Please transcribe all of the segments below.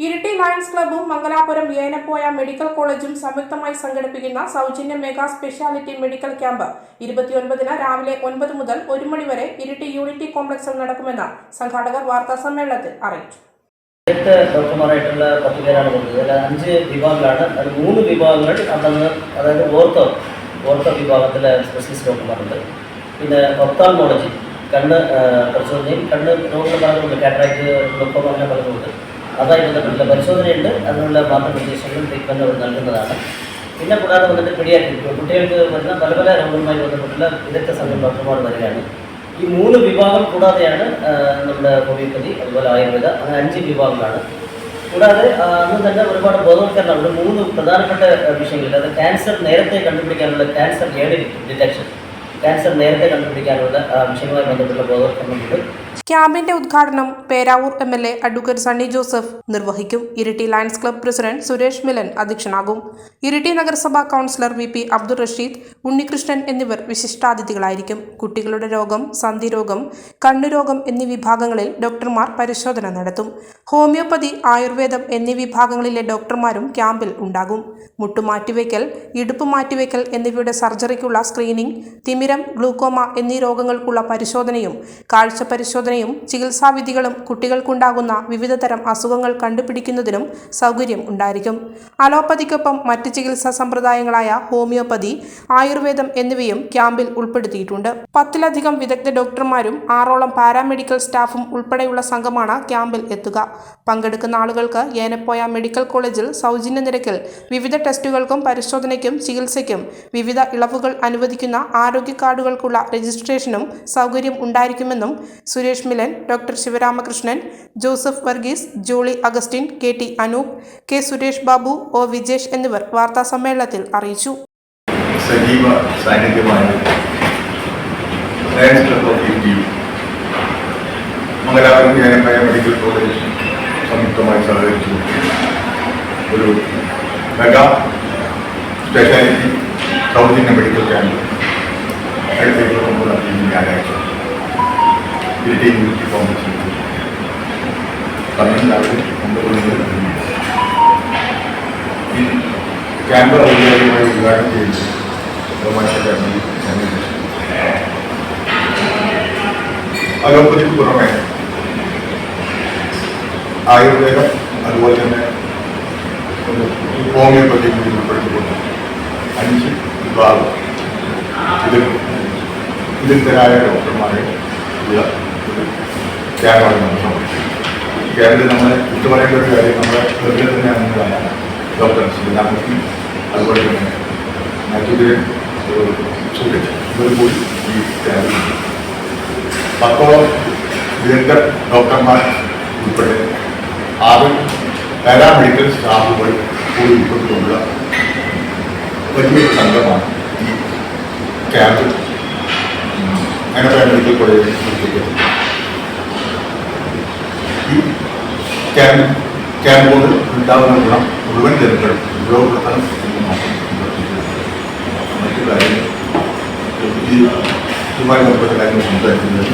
Iritty Lions ക്ലബ്ബും Mangalapuram Yenepoya medical കോളേജും സംയുക്തമായി സംഘടിപ്പിക്കുന്ന സൗജന്യ മെഗാ സ്പെഷ്യാലിറ്റി മെഡിക്കൽ ക്യാമ്പ് ഇരുപത്തിയൊൻപതിന് രാവിലെ ഒൻപത് മുതൽ ഒരു മണി വരെ ഇരിട്ടി യൂണിറ്റി കോംപ്ലക്സിൽ നടക്കുമെന്ന് സംഘാടകർ വാർത്താ സമ്മേളനത്തിൽ അറിയിച്ചു. എട്ട് ഡോക്ടർമാരായിട്ടുള്ള പത്ത് പേരാണ് കൊടുത്തത് അതിൽ അഞ്ച് വിഭാഗങ്ങളാണ്. അത് മൂന്ന് വിഭാഗങ്ങൾ അന്ന് അതായത് ഓർത്തോ ഓർത്തോ വിഭാഗത്തിലെ സ്പെഷ്യലിസ്റ്റ് ഡോക്ടർമാരുണ്ട്. പിന്നെ ഒപ്താൾമോളജി കണ്ണ് പരിശോധനയും കണ്ണ് രോഗങ്ങൾ പലതുണ്ട് കാറ്ററാക്ട് ഗ്ലൂക്കോമ അങ്ങനെ അതുമായി ബന്ധപ്പെട്ടുള്ള പരിശോധനയുണ്ട്. അതിനുള്ള മാർഗനിർദ്ദേശങ്ങളും ട്രീറ്റ്മെന്റും അവർ നൽകുന്നതാണ്. പിന്നെ കൂടാതെ വന്നിട്ട് പീഡിയാട്രിക് കുട്ടികൾക്ക് വരുന്ന പല പല രോഗങ്ങളുമായി ബന്ധപ്പെട്ടുള്ള വിദഗ്ധ സംഘം വരികയാണ്. ഈ മൂന്ന് വിഭാഗം കൂടാതെയാണ് നമ്മുടെ ഹോമിയോപ്പതി അതുപോലെ ആയുർവേദ അങ്ങനെ അഞ്ച് വിഭാഗങ്ങളാണ്. കൂടാതെ അന്ന് തന്നെ ഒരുപാട് ബോധവൽക്കരണം ഒരു മൂന്ന് പ്രധാനപ്പെട്ട വിഷയങ്ങൾ അതായത് ക്യാൻസർ നേരത്തെ കണ്ടുപിടിക്കാനുള്ള ക്യാൻസർ ഏർലി ഡിറ്റക്ഷൻ ക്യാൻസർ നേരത്തെ കണ്ടുപിടിക്കാനുള്ള വിഷയവുമായി ബന്ധപ്പെട്ട ബോധവൽക്കരണമുണ്ട്. ക്യാമ്പിന്റെ ഉദ്ഘാടനം Peravoor M L A advocate Sunny Joseph നിർവഹിക്കും. Iritty Lions club president Suresh Milan അധ്യക്ഷനാകും. Iritty നഗരസഭാ councillor V P Abdul Rasheed Unnikrishnan എന്നിവർ വിശിഷ്ടാതിഥികളായിരിക്കും. കുട്ടികളുടെ രോഗം സന്ധിരോഗം കണ്ണുരോഗം എന്നീ വിഭാഗങ്ങളിൽ ഡോക്ടർമാർ പരിശോധന നടത്തും. ഹോമിയോപ്പതി ആയുർവേദം എന്നീ വിഭാഗങ്ങളിലെ ഡോക്ടർമാരും ക്യാമ്പിൽ ഉണ്ടാകും. മുട്ടുമാറ്റിവയ്ക്കൽ ഇടുപ്പ് മാറ്റിവയ്ക്കൽ എന്നിവയുടെ സർജറിക്കുള്ള സ്ക്രീനിംഗ് തിമിരം ഗ്ലൂക്കോമ എന്നീ രോഗങ്ങൾക്കുള്ള പരിശോധനയും കാഴ്ച പരിശോധനയും ചികിത്സാവിധികളും കുട്ടികൾക്കുണ്ടാകുന്ന വിവിധതരം അസുഖങ്ങൾ കണ്ടുപിടിക്കുന്നതിനും സൗകര്യം ഉണ്ടായിരിക്കും. അലോപ്പതിക്കൊപ്പം മറ്റ് ചികിത്സാ സമ്പ്രദായങ്ങളായ ഹോമിയോപ്പതി ആയുർവേദം എന്നിവയും ക്യാമ്പിൽ ഉൾപ്പെടുത്തിയിട്ടുണ്ട്. പത്തിലധികം വിദഗ്ധ ഡോക്ടർമാരും ആറോളം പാരാമെഡിക്കൽ സ്റ്റാഫും ഉൾപ്പെടെയുള്ള സംഘമാണ് ക്യാമ്പിൽ എത്തുക. പങ്കെടുക്കുന്ന ആളുകൾക്ക് ഏനപ്പോയ മെഡിക്കൽ കോളേജിൽ സൗജന്യ നിരക്കിൽ വിവിധ ടെസ്റ്റുകൾക്കും പരിശോധനയ്ക്കും ചികിത്സയ്ക്കും വിവിധ ഇളവുകൾ അനുവദിക്കുന്ന ആരോഗ്യ കാർഡുകൾക്കുള്ള രജിസ്ട്രേഷനും സൗകര്യം ഉണ്ടായിരിക്കുമെന്നും Suresh Milan doctor Sivaramakrishnan Joseph Varghese Jolly Augustine K T Anoop K Suresh Babu O Vijesh എന്നിവർ വാർത്താ സമ്മേളനത്തിൽ അറിയിച്ചു. സജീവ India Mangalapuram Jnanamaya medical college സംയുക്തമായി സഹകരിച്ചു. ഒരു മെഗാ സ്പെഷ്യാലിറ്റി സൗജന്യ മെഡിക്കൽ ക്യാമ്പ് അടുത്തേക്ക് നമ്മൾ ഞായറാഴ്ച മണി മുതൽ ഒരു മണി വരെ. ഈ ക്യാമ്പ് ഔദ്യോഗികമായി ഉദ്ഘാടനം പി രമേശ് അലോപ്പതിക്ക് പുറമെ ആയുർവേദം അതുപോലെ തന്നെ ഹോമിയോപ്പതി കൂടി ഉൾപ്പെടുത്തിക്കൊണ്ട് അഞ്ച് വിഭാഗം ഇതിൽ വിദഗ്ധരായ ഡോക്ടർമാരെ ഉള്ള ക്യാമ്പാണ് നമ്മൾ സമർപ്പിച്ചത് ക്യാമ്പിൽ നമ്മൾ വിട്ടു പറയേണ്ട ഒരു കാര്യം നമ്മുടെ ഹൃദയത്തിൽ തന്നെ അംഗങ്ങളായ ഡോക്ടർ ശ്രീരാമകൃഷ്ണൻ അതുപോലെ തന്നെ മറ്റുതിരൻ സൂരജ് ഇവർ കൂടി ഈ ക്യാമ്പിലുണ്ട് പത്തോളം വിദഗ്ധ ഡോക്ടർമാർ ഉൾപ്പെടെ ആറ് പാരാമെഡിക്കൽ സ്റ്റാഫുകൾ കൂടി ഉൾപ്പെട്ടുകൊണ്ടുള്ള വലിയൊരു സംഘമാണ് ഈ ക്യാമ്പ് അങ്ങനെ പാരാമെഡിക്കൽ കോളേജിൽ ക്യാമ്പ് ക്യാമ്പ് കൊണ്ട് ഉണ്ടാകുന്ന ഗുണം മുഴുവൻ ജനങ്ങളും ഉപയോഗപ്പെടുത്തണം എന്ന് മാത്രം ഉദ്ദേശിക്കുന്നത്. മറ്റു കാര്യങ്ങൾ ഈ ഇതുമായി ബന്ധപ്പെട്ട കാര്യങ്ങൾ സംസാരിക്കുന്നത്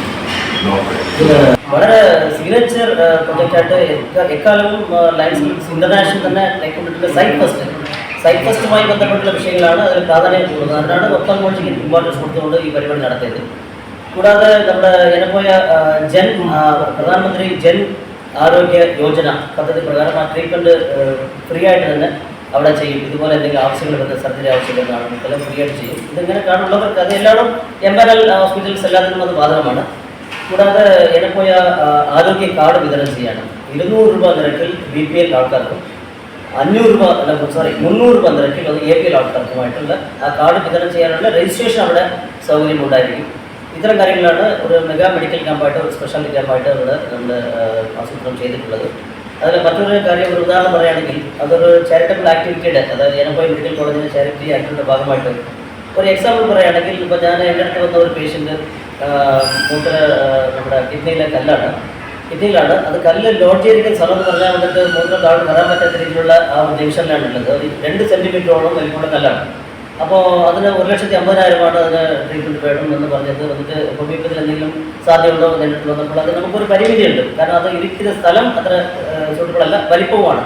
നോക്കട്ടെ ഇത് വളരെ സിഗ്നേച്ചർ പ്രൊജക്റ്റായിട്ട് എക്ക- എക്കാലവും ലയൻസ് ഇന്റർനാഷണൽ തന്നെ കൈക്കൊണ്ടിട്ടുള്ള സൈറ്റ് ഫസ്റ്റ് സൈറ്റ് ഫസ്റ്റുമായി ബന്ധപ്പെട്ടുള്ള വിഷയങ്ങളാണ് അതിൽ പ്രാധാന്യം കൂടുന്നത് അതിനാണ് ഒപ്തോമോളജിക്ക് ഇമ്പോർട്ടൻസ് കൊടുത്തുകൊണ്ട് ഈ പരിപാടി നടത്തിയത് കൂടാതെ നമ്മുടെ എനപ്പോയ ആ, ജൻ ആ, പ്രധാനമന്ത്രി ജൻ ആരോഗ്യ യോജന പദ്ധതി പ്രകാരം ആ ട്രീറ്റ്മെന്റ് ഫ്രീ ആയിട്ട് തന്നെ അവിടെ ചെയ്യും. ഇതുപോലെ എന്തെങ്കിലും ആവശ്യങ്ങൾ വരുന്ന സർജറി ആവശ്യങ്ങൾ കാണുമ്പോൾ ഫ്രീ ആയിട്ട് ചെയ്യും. ഇതിങ്ങനെ കാണുള്ളവർക്ക് അത് എല്ലാവരും എംപനൽ ഹോസ്പിറ്റൽസ് എല്ലാത്തിനും അത് ബാധകമാണ്. കൂടാതെ എനപ്പോയ ആരോഗ്യ കാർഡ് വിതരണം ചെയ്യാണ്. ഇരുന്നൂറ് രൂപ നിരക്കിൽ ബി പി എൽ ആൾക്കാർക്കും അഞ്ഞൂറ് രൂപ അല്ല സോറി മുന്നൂറ് രൂപ നിരക്കിൽ അത് എ പി എൽ ആൾക്കാർക്കുമായിട്ടുള്ള ആ കാർഡ് വിതരണം ചെയ്യാനുള്ള രജിസ്ട്രേഷൻ അവിടെ സൗകര്യം ഉണ്ടായിരിക്കും. ഇത്തരം കാര്യങ്ങളാണ് ഒരു മെഗാ മെഡിക്കൽ ക്യാമ്പായിട്ട് ഒരു സ്പെഷ്യാലിറ്റി ക്യാമ്പായിട്ട് ഇവിടെ നമ്മൾ ആസൂത്രണം ചെയ്തിട്ടുള്ളത്. അതിൽ മറ്റൊരു കാര്യം ഒരു ഉദാഹരണം പറയുകയാണെങ്കിൽ അതൊരു ചാരിറ്റബിൾ ആക്ടിവിറ്റിയുടെ അതായത് എനപ്പോയി മെഡിക്കൽ കോളേജിന്റെ ചാരിറ്റി ആക്ടിവിറ്റിയുടെ ഭാഗമായിട്ട്. ഒരു എക്സാമ്പിൾ പറയുകയാണെങ്കിൽ ഇപ്പോൾ ഞാൻ എന്റെ അടുത്ത് വന്ന ഒരു പേഷ്യന്റ് മൂത്ര നമ്മുടെ കിഡ്നിയിലെ കല്ലാണ്. കിഡ്നിയിലാണ്. അത് കല്ല് ലോഡ് ചെയ്തിരിക്കുന്ന സ്ഥലം എന്ന് പറഞ്ഞാൽ വന്നിട്ട് മൂത്രം താഴെ വരാൻ പറ്റാത്ത രീതിയിലുള്ള ആ ഒരു ജംഗ്ഷനിലാണ് ഉള്ളത്. ഒരു രണ്ട് സെന്റിമീറ്ററോളം വലിപ്പമുള്ള കല്ലാണ്. അപ്പോൾ അതിന് ഒരു ലക്ഷത്തി അമ്പതിനായിരം രൂപയാണ് അതിന് ട്രീറ്റ്മെന്റ് വേണം എന്ന് പറഞ്ഞത് വന്നിട്ട് ഹോമിയോപ്പതിയിൽ എന്തെങ്കിലും സാധ്യതയുണ്ടോ എന്ന് വന്നപ്പോൾ അത് നമുക്കൊരു പരിമിതിയുണ്ട്. കാരണം അത് ഇരിക്കുന്ന സ്ഥലം അത്ര സൂട്ടബിൾ അല്ല വലിപ്പവുമാണ്.